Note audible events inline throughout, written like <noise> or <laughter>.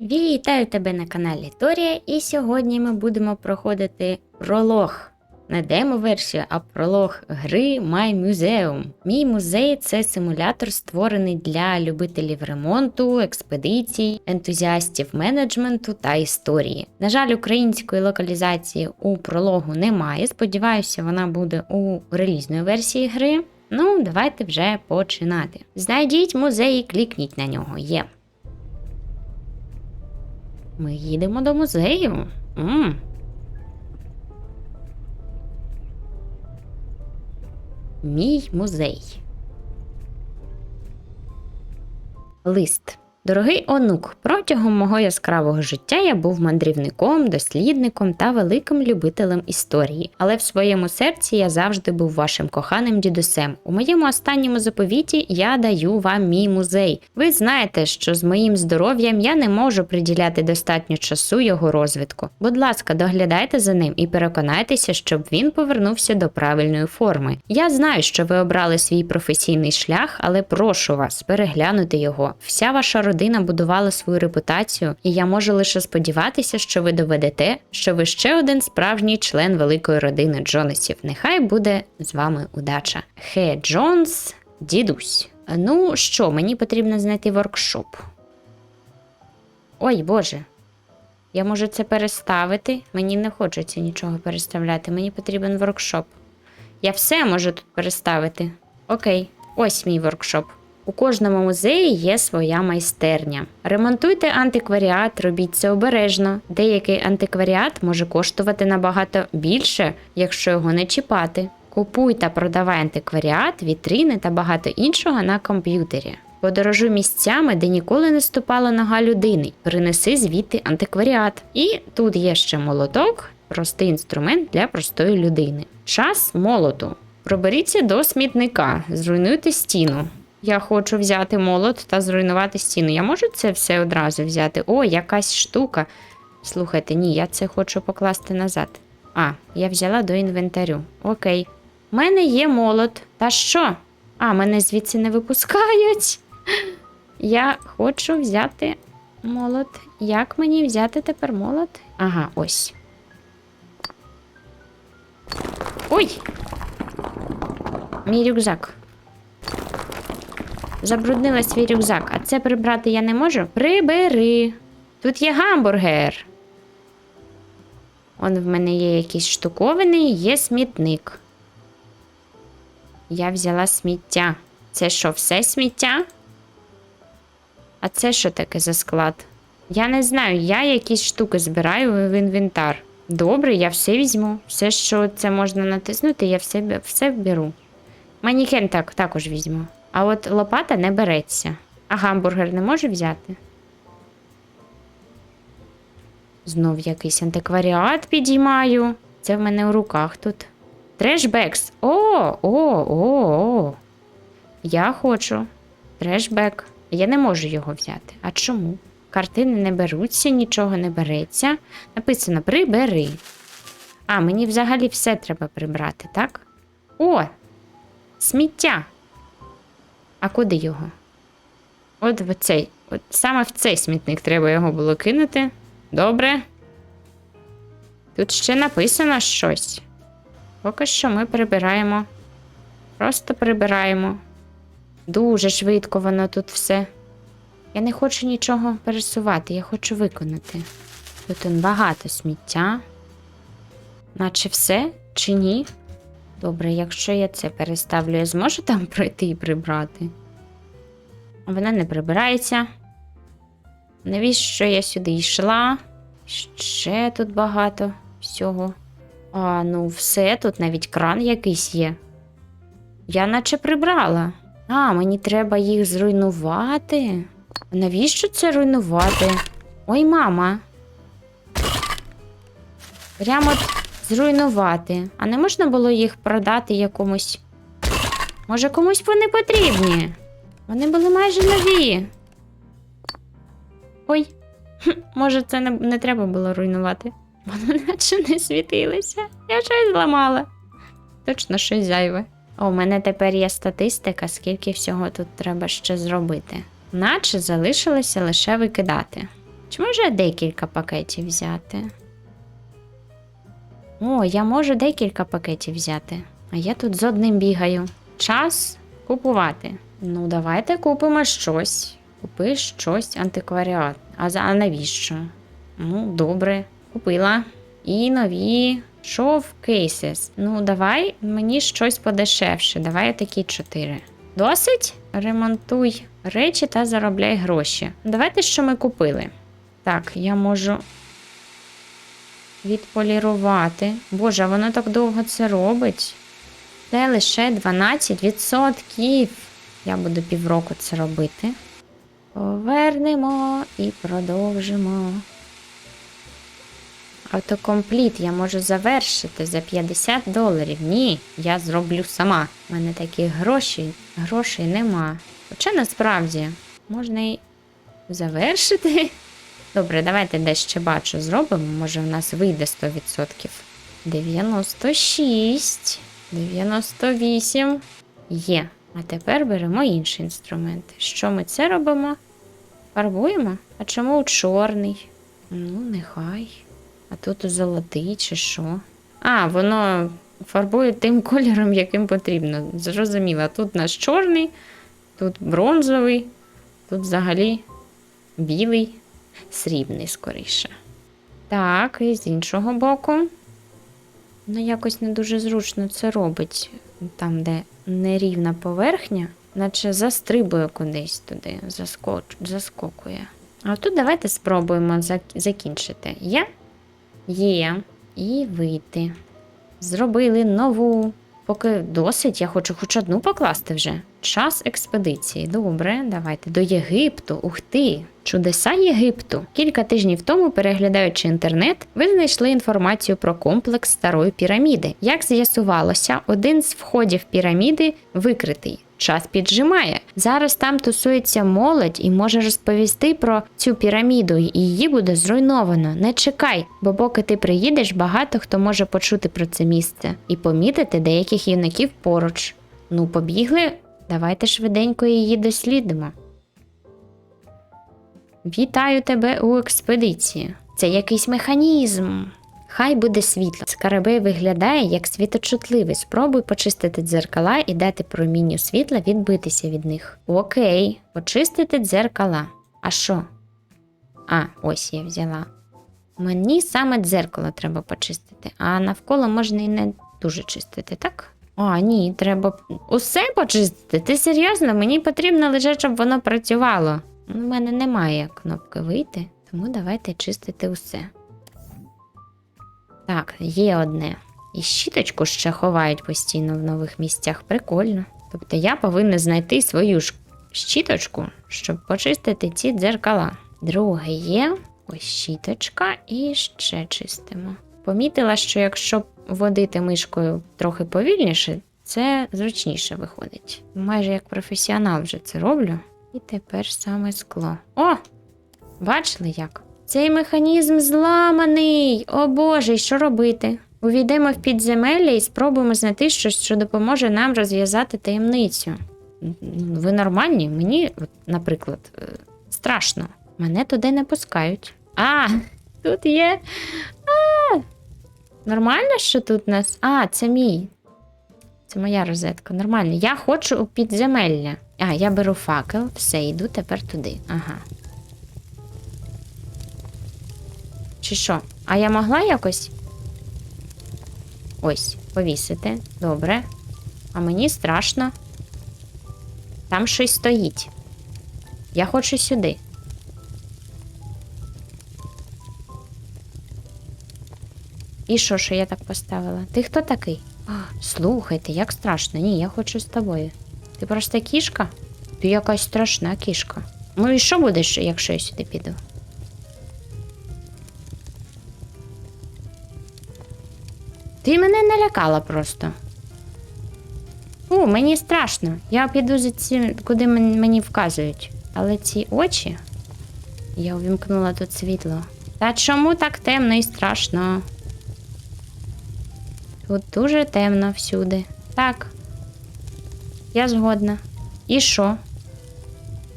Вітаю тебе на каналі Торія, і сьогодні ми будемо проходити пролог. Не демо-версію, а пролог гри My Museum. Мій музей це симулятор, створений для любителів ремонту, експедицій, ентузіастів менеджменту та історії. На жаль, української локалізації у прологу немає. Сподіваюся, вона буде у релізної версії гри. Ну, давайте вже починати. Знайдіть музей і клікніть на нього. Є. Ми їдемо до музею. м Мій музей. Лист. Дорогий онук, протягом мого яскравого життя я був мандрівником, дослідником та великим любителем історії. Але в своєму серці я завжди був вашим коханим дідусем. У моєму останньому заповіті я даю вам мій музей. Ви знаєте, що з моїм здоров'ям я не можу приділяти достатньо часу його розвитку. Будь ласка, доглядайте за ним і переконайтеся, щоб він повернувся до правильної форми. Я знаю, що ви обрали свій професійний шлях, але прошу вас переглянути його. Вся ваша родина будувала свою репутацію, і я можу лише сподіватися, що ви доведете, що ви ще один справжній член великої родини Джонасів. Нехай буде з вами удача. Хе Джонс, дідусь. Ну що, мені потрібно знайти воркшоп. Ой Боже. Я можу це переставити. Мені не хочеться нічого переставляти. Мені потрібен воркшоп. Я все можу тут переставити. Окей, ось мій воркшоп. У кожному музеї є своя майстерня. Ремонтуйте антикваріат, робіть це обережно. Деякий антикваріат може коштувати набагато більше, якщо його не чіпати. Купуй та продавай антикваріат, вітрини та багато іншого на комп'ютері. Подорожуй місцями, де ніколи не ступала нога людини. Принеси звідти антикваріат. І тут є ще молоток, простий інструмент для простої людини. Час молоту. Проберіться до смітника, зруйнуйте стіну. Я хочу взяти молот та зруйнувати стіну. Я можу це все одразу взяти? О, якась штука. Слухайте, ні, я це хочу покласти назад. А, я взяла до інвентарю. Окей. У мене є молот. Та що? А, мене звідси не випускають. Я хочу взяти молот. Як мені взяти тепер молот? Ага, ось. Ой! Мій рюкзак. Забруднила свій рюкзак, а це прибрати я не можу? Прибери. Тут є гамбургер. Он в мене є якісь штуковини, є смітник. Я взяла сміття. Це що, все сміття? А це що таке за склад? Я не знаю, я якісь штуки збираю в інвентар. Добре, я все візьму. Все, що це можна натиснути, я все, все беру. Манікен так, також візьму. А от лопата не береться. А гамбургер не може взяти? Знов якийсь антикваріат підіймаю. Це в мене у руках тут. Трешбекс. О, о, о, о. Я хочу. Трешбек. Я не можу його взяти. А чому? Картини не беруться, нічого не береться. Написано прибери. А, мені взагалі все треба прибрати, так? О! Сміття. А куди його? От в цей. От саме в цей смітник треба його було кинути. Добре. Тут ще написано щось. Поки що ми прибираємо. Просто прибираємо. Дуже швидко воно тут все. Я не хочу нічого пересувати, я хочу виконати. Тут багато сміття. Наче все чи ні? Добре, якщо я це переставлю, я зможу там <laughs> пройти і прибрати? Вона не прибирається. Навіщо я сюди йшла? Ще тут багато всього. А, ну все, тут навіть кран якийсь є. Я наче прибрала. А, мені треба їх зруйнувати. Навіщо це руйнувати? Ой, мама. Прямо зруйнувати. А не можна було їх продати якомусь. Може, комусь вони потрібні? Вони були майже нові. Ой, може, це не, не треба було руйнувати. Вони наче не світилися. Я щось зламала. Точно щось зайве. О, у мене тепер є статистика, скільки всього тут треба ще зробити. Наче залишилося лише викидати. Чи можу я декілька пакетів взяти? О, я можу декілька пакетів взяти. А я тут з одним бігаю. Час купувати. Ну, давайте купимо щось. Купи щось антикваріат. А, за, а навіщо? Ну, добре, купила. І нові шов кейсес. Ну, давай мені щось подешевше. Давай такі чотири. Досить? Ремонтуй речі та заробляй гроші. Давайте, що ми купили. Так, я можу відполірувати. Боже, воно так довго це робить. Це лише 12%. Я буду півроку це робити. Повернемо і продовжимо. Автокомпліт я можу завершити за 50 доларів. Ні, я зроблю сама. У мене таких грошей, грошей нема. Хоча насправді можна і завершити. Добре, давайте дещо бачу зробимо. Може, в нас вийде 100%. 96, 98. Є. А тепер беремо інший інструмент. Що ми це робимо? Фарбуємо? А чому у чорний? Ну, нехай. А тут золотий чи що? А, воно фарбує тим кольором, яким потрібно. Зрозуміло, тут наш чорний, тут бронзовий, тут взагалі білий, срібний скоріше. Так, і з іншого боку. Ну, якось не дуже зручно це робить. Там, де нерівна поверхня, наче застрибує кудись туди, заскоч... заскокує. А тут давайте спробуємо зак- закінчити. Є? Є. І вийти. Зробили нову. Поки досить, я хочу хоч одну покласти вже. Час експедиції. Добре, давайте до Єгипту. Ух ти! Чудеса Єгипту. Кілька тижнів тому, переглядаючи інтернет, ви знайшли інформацію про комплекс старої піраміди. Як з'ясувалося, один з входів піраміди викритий. Час піджимає. Зараз там тусується молодь і може розповісти про цю піраміду, і її буде зруйновано. Не чекай, бо поки ти приїдеш, багато хто може почути про це місце і помітити деяких юнаків поруч. Ну, побігли, давайте швиденько її дослідимо. Вітаю тебе у експедиції. Це якийсь механізм. Хай буде світло. Скарабей виглядає як світочутливий. Спробуй почистити дзеркала і дати промінню світла відбитися від них. Окей, почистити дзеркала. А що? А, ось я взяла. Мені саме дзеркало треба почистити, а навколо можна і не дуже чистити, так? А, ні, треба усе почистити. Ти серйозно? Мені потрібно лише, щоб воно працювало. У мене немає кнопки вийти, тому давайте чистити усе. Так, є одне. І щіточку ще ховають постійно в нових місцях. Прикольно. Тобто я повинна знайти свою ж щіточку, щоб почистити ці дзеркала. Друге є ось щіточка і ще чистимо. Помітила, що якщо водити мишкою трохи повільніше, це зручніше виходить. Майже як професіонал вже це роблю. І тепер саме скло. О! Бачили як? Цей механізм зламаний. О Боже, і що робити? Увійдемо в підземелля і спробуємо знайти щось, що допоможе нам розв'язати таємницю. Ви нормальні? Мені, наприклад, е, страшно. Мене туди не пускають. А, <laughs> тут є. А, нормально, що тут нас. А, це мій. Це моя розетка. Нормально. Я хочу у підземелля. А, я беру факел, все, йду тепер туди. Ага. Чи що? А я могла якось? Ось, повісити. Добре. А мені страшно. Там щось стоїть. Я хочу сюди. І що, що я так поставила? Ти хто такий? Слухайте, як страшно. Ні, я хочу з тобою. Ти просто кішка? Ти якась страшна кішка. Ну і що будеш, якщо я сюди піду? Ти мене налякала просто. У, мені страшно. Я піду за цим, куди мені вказують. Але ці очі. Я увімкнула тут світло. Та чому так темно і страшно? Тут дуже темно всюди. Так. Я згодна. І що?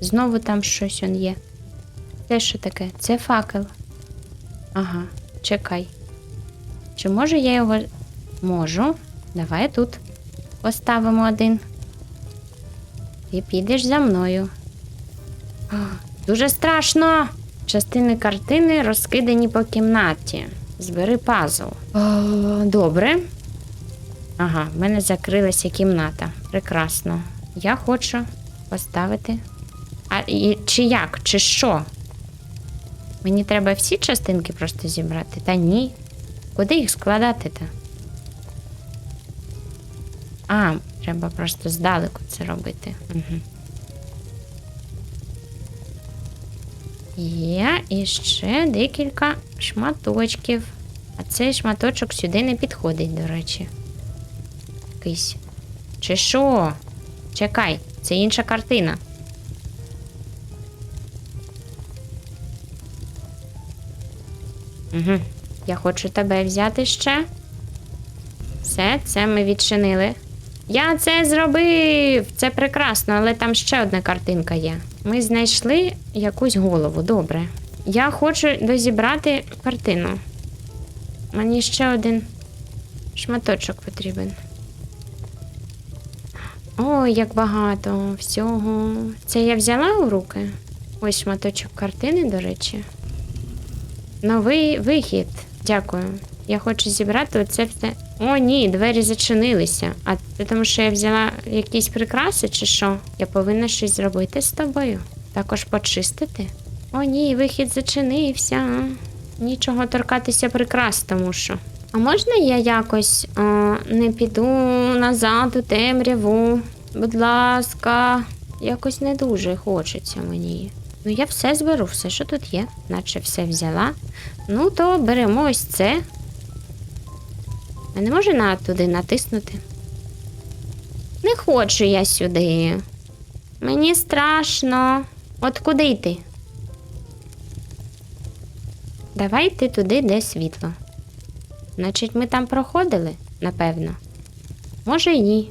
Знову там щось он є. Це що таке? Це факел. Ага, чекай. Чи можу я його. Можу. Давай тут поставимо один. І підеш за мною. А, Дуже страшно. Частини картини розкидані по кімнаті. Збери пазл. О, добре. Ага, в мене закрилася кімната. Прекрасно. Я хочу поставити. А і, чи як? Чи що? Мені треба всі частинки просто зібрати? Та ні. Куди їх складати-то? А, треба просто здалеку це робити. Угу. Є і ще декілька шматочків. А цей шматочок сюди не підходить, до речі. Якийсь. Чи що? Чекай, це інша картина. Угу. Я хочу тебе взяти ще. Все, це ми відчинили. Я це зробив! Це прекрасно, але там ще одна картинка є. Ми знайшли якусь голову, добре. Я хочу дозібрати картину. Мені ще один шматочок потрібен. Ой, як багато всього. Це я взяла у руки? Ось шматочок картини, до речі. Новий вихід. Дякую. Я хочу зібрати оце все. О, ні, двері зачинилися. А це тому, що я взяла якісь прикраси, чи що? Я повинна щось зробити з тобою. Також почистити. О, ні, вихід зачинився. Нічого торкатися прикрас, тому що. А можна я якось а, не піду назад у темряву? Будь ласка, якось не дуже хочеться мені. Ну, я все зберу, все, що тут є, наче все взяла. Ну, то беремо ось це. А не можу на туди натиснути? Не хочу я сюди. Мені страшно. От куди йти? Давай йти туди, де світло. Значить, ми там проходили, напевно. Може і ні.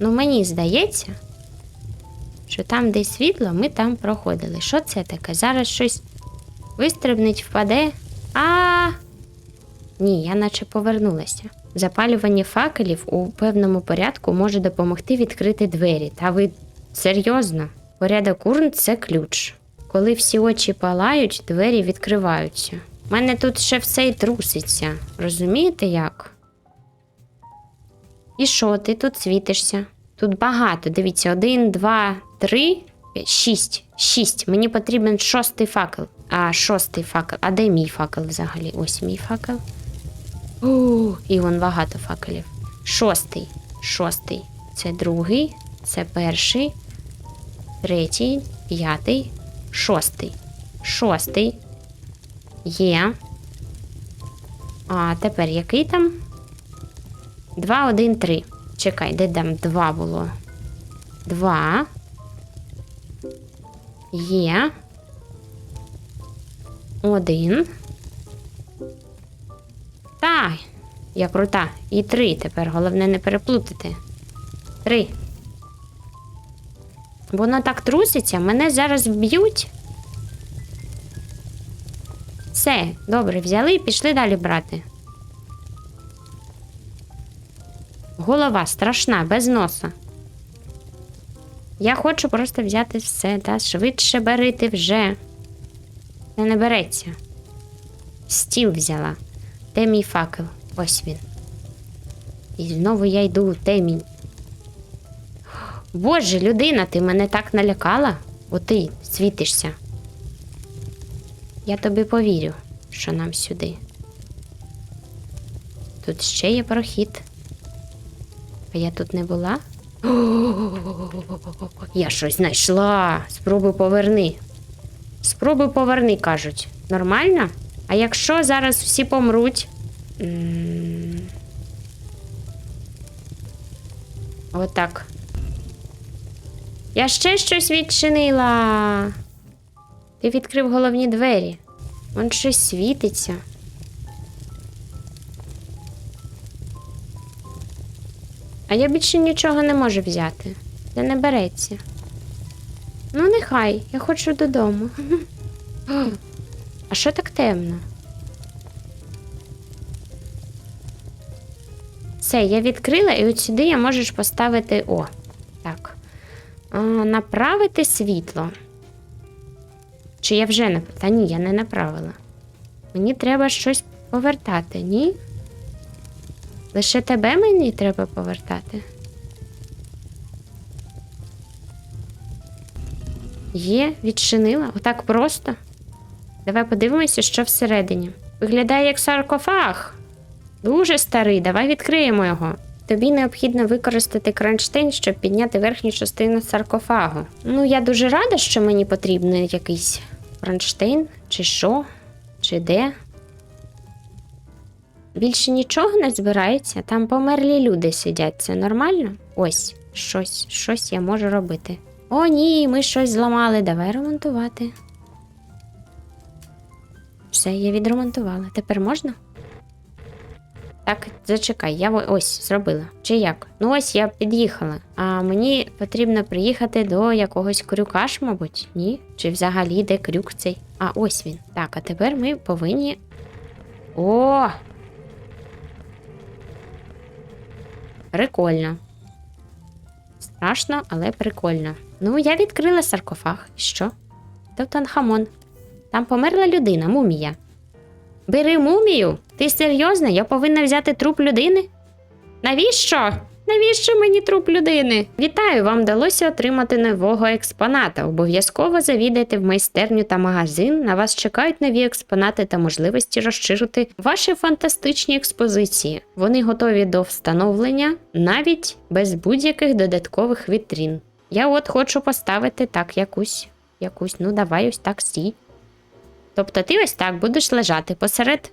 Ну, мені здається, що там, де світло, ми там проходили. Що це таке? Зараз щось вистрибнить, впаде. А. Ні, я наче повернулася. Запалювання факелів у певному порядку може допомогти відкрити двері. Та ви серйозно? Порядок урн це ключ. Коли всі очі палають, двері відкриваються. У мене тут ще все й труситься. Розумієте як? І що, ти тут світишся? Тут багато. Дивіться, один, два, три, шість. Шість. Мені потрібен шостий факел. А, шостий факел. А де мій факел взагалі? Ось мій факел. О, і вон багато факелів. Шостий. Шостий. Це другий, це перший, третій, п'ятий, шостий. Шостий. Є. А тепер який там? Два, один, три. Чекай, де там два було? Два. Є. Один. Та, я крута. І три тепер. Головне не переплутати. Три. Воно так труситься, мене зараз вб'ють. Все, добре, взяли і пішли далі брати. Голова страшна, без носа. Я хочу просто взяти все, та швидше берити вже. Це не береться. Стіл взяла. Де мій факел? Ось він. І знову я йду у темінь. Боже, людина, ти мене так налякала, бо ти світишся. Я тобі повірю, що нам сюди. Тут ще є прохід. А я тут не була? <gasps> Я щось знайшла. Спробуй поверни. Спробуй поверни, кажуть. Нормально? А якщо зараз всі помруть? Отак. Я ще щось відчинила. Ти відкрив головні двері. Вон щось світиться. А я більше нічого не можу взяти. Це не береться. Ну, нехай, я хочу додому. <laughs> А що так темно? Все, я відкрила, і от сюди я можеш поставити. О, так. Направити світло. Чи я вже не. Та ні, я не направила. Мені треба щось повертати, ні? Лише тебе мені треба повертати. Є, відчинила. Отак просто. Давай подивимося, що всередині. Виглядає як саркофаг. Дуже старий, давай відкриємо його. Тобі необхідно використати кронштейн, щоб підняти верхню частину саркофагу. Ну, я дуже рада, що мені потрібен якийсь кронштейн, чи що, чи де. Більше нічого не збирається, там померлі люди сидять. Це нормально? Ось, щось, щось я можу робити. О, ні, ми щось зламали. Давай ремонтувати. Все, я відремонтувала. Тепер можна? Так, зачекай, я ось зробила. Чи як? Ну ось я під'їхала. А мені потрібно приїхати до якогось крюка ж, мабуть, ні? Чи взагалі де крюк цей? А, ось він. Так, а тепер ми повинні. О! Прикольно. Страшно, але прикольно. Ну, я відкрила саркофаг. Що? Тутанхамон. Там померла людина, мумія. Бери мумію? Ти серйозно? Я повинна взяти труп людини? Навіщо? Навіщо мені труп людини? Вітаю, вам вдалося отримати нового експоната. Обов'язково завідайте в майстерню та магазин. На вас чекають нові експонати та можливості розширити ваші фантастичні експозиції. Вони готові до встановлення навіть без будь-яких додаткових вітрін. Я от хочу поставити так якусь, якусь, ну давай ось так стій. Тобто ти ось так будеш лежати посеред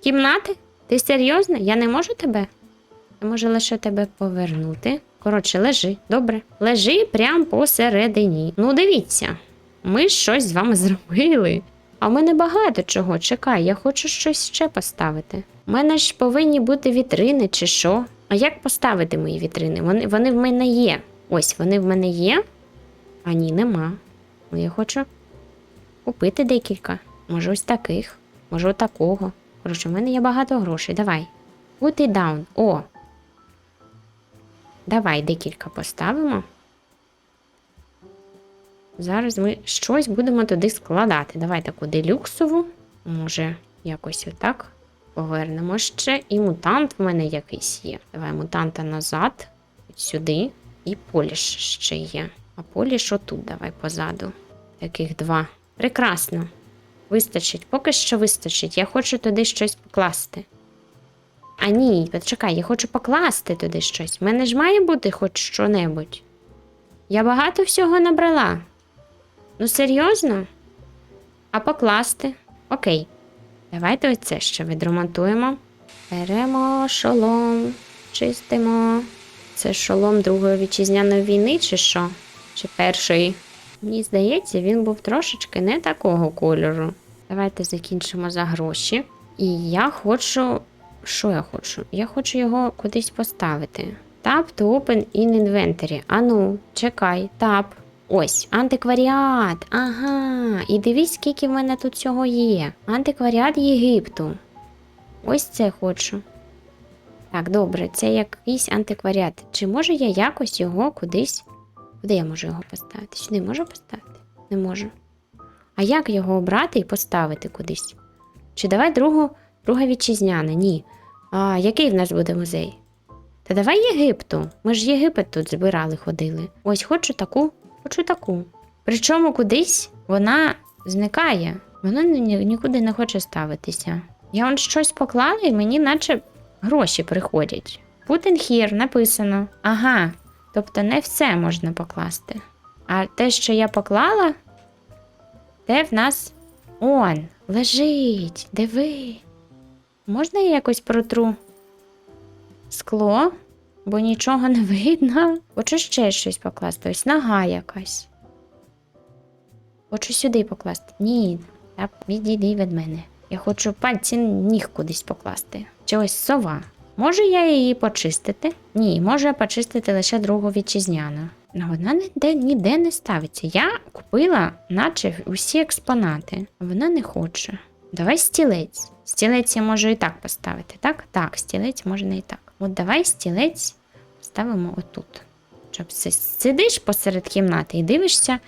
кімнати? Ти серйозно? Я не можу тебе? Я можу лише тебе повернути. Коротше, лежи, добре. Лежи прямо посередині. Ну, дивіться, ми щось з вами <laughs> зробили. А в мене багато чого. Чекай, я хочу щось ще поставити. У мене ж повинні бути вітрини чи що. А як поставити мої вітрини? Вони, вони в мене є. Ось вони в мене є. А ні, нема. Ну, я хочу купити декілька. Може, ось таких, може, отакого. Коротше, в мене є багато грошей. Давай. Put it down. О. Давай декілька поставимо. Зараз ми щось будемо туди складати. Давай таку делюксову. Може, якось отак. Повернемо ще. І мутант в мене якийсь є. Давай мутанта назад, от сюди. І поліш ще є. А поліш отут, давай позаду. Таких два. Прекрасно. Вистачить, поки що вистачить. Я хочу туди щось покласти. А ні, почекай, я хочу покласти туди щось. У мене ж має бути хоч що-небудь. Я багато всього набрала. Ну, серйозно? А покласти? Окей. Давайте оце ще відремонтуємо. Беремо шолом, чистимо. Це шолом Другої вітчизняної війни, чи що? Чи першої? Мені здається, він був трошечки не такого кольору. Давайте закінчимо за гроші. І я хочу. Що я хочу? Я хочу його кудись поставити. Tap to open in inventory. Ану, чекай, тап. Ось, антикваріат. Ага. І дивись, скільки в мене тут цього є. Антикваріат Єгипту. Ось це хочу. Так, добре, це якийсь антикваріат. Чи можу я якось його кудись. Куди я можу його поставити? Сюди можу поставити? Не можу. А як його обрати і поставити кудись? Чи давай другу, друга вітчизняна? Ні. А який в нас буде музей? Та давай Єгипту. Ми ж Єгипет тут збирали, ходили. Ось хочу таку, хочу таку. Причому кудись вона зникає. Вона ні- нікуди не хоче ставитися. Я он щось поклала, і мені наче гроші приходять. In here написано. Ага. Тобто не все можна покласти. А те, що я поклала, те в нас он лежить. Диви. Можна я якось протру скло, бо нічого не видно. Хочу ще щось покласти. Ось нога якась. Хочу сюди покласти. Ні, відійди від мене. Я хочу пальці ніг кудись покласти. Чи ось сова. Може я її почистити? Ні, можу я почистити лише другу вітчизняну. Ну, вона ніде, ніде не ставиться. Я купила, наче усі експонати, вона не хоче. Давай стілець. Стілець я можу і так поставити, так? Так, стілець можна і так. От давай стілець ставимо отут. Щоб си- сидиш посеред кімнати і дивишся,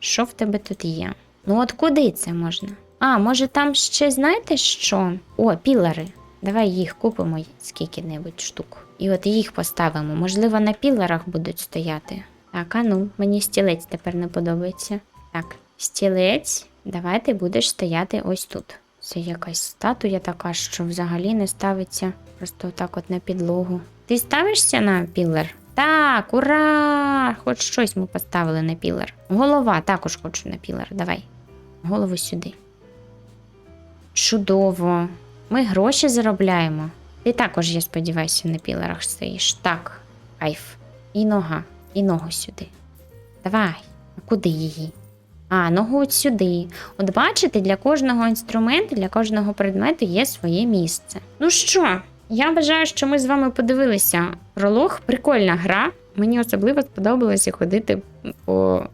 що в тебе тут є. Ну от куди це можна? А, може там ще знаєте що? О, пілари. Давай їх купимо скільки-небудь штук. І от їх поставимо. Можливо, на піларах будуть стояти. Так, а ну, мені стілець тепер не подобається. Так, стілець, давай ти будеш стояти ось тут. Це якась статуя така, що взагалі не ставиться просто так от на підлогу. Ти ставишся на пілар? Так, ура! Хоч щось ми поставили на пілар. Голова також хочу на пілар. Давай. Голову сюди. Чудово. Ми гроші заробляємо. Ти також, я сподіваюся, на піларах стоїш. Так, кайф. І нога, і ногу сюди. Давай. А куди її? А, ногу от сюди. От бачите, для кожного інструменту, для кожного предмету є своє місце. Ну що, я вважаю, що ми з вами подивилися пролог. Прикольна гра. Мені особливо сподобалося ходити по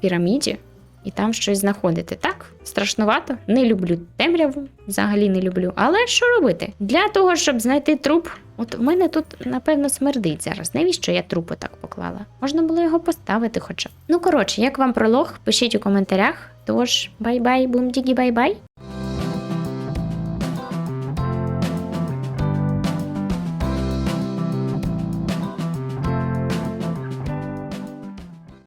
піраміді і там щось знаходити. Так, страшнувато. Не люблю темряву, взагалі не люблю. Але що робити? Для того, щоб знайти труп, от у мене тут, напевно, смердить зараз. Навіщо я трупу так поклала? Можна було його поставити хоча б. Ну, коротше, як вам пролог, пишіть у коментарях. Тож, бай-бай, бум-дігі, бай-бай.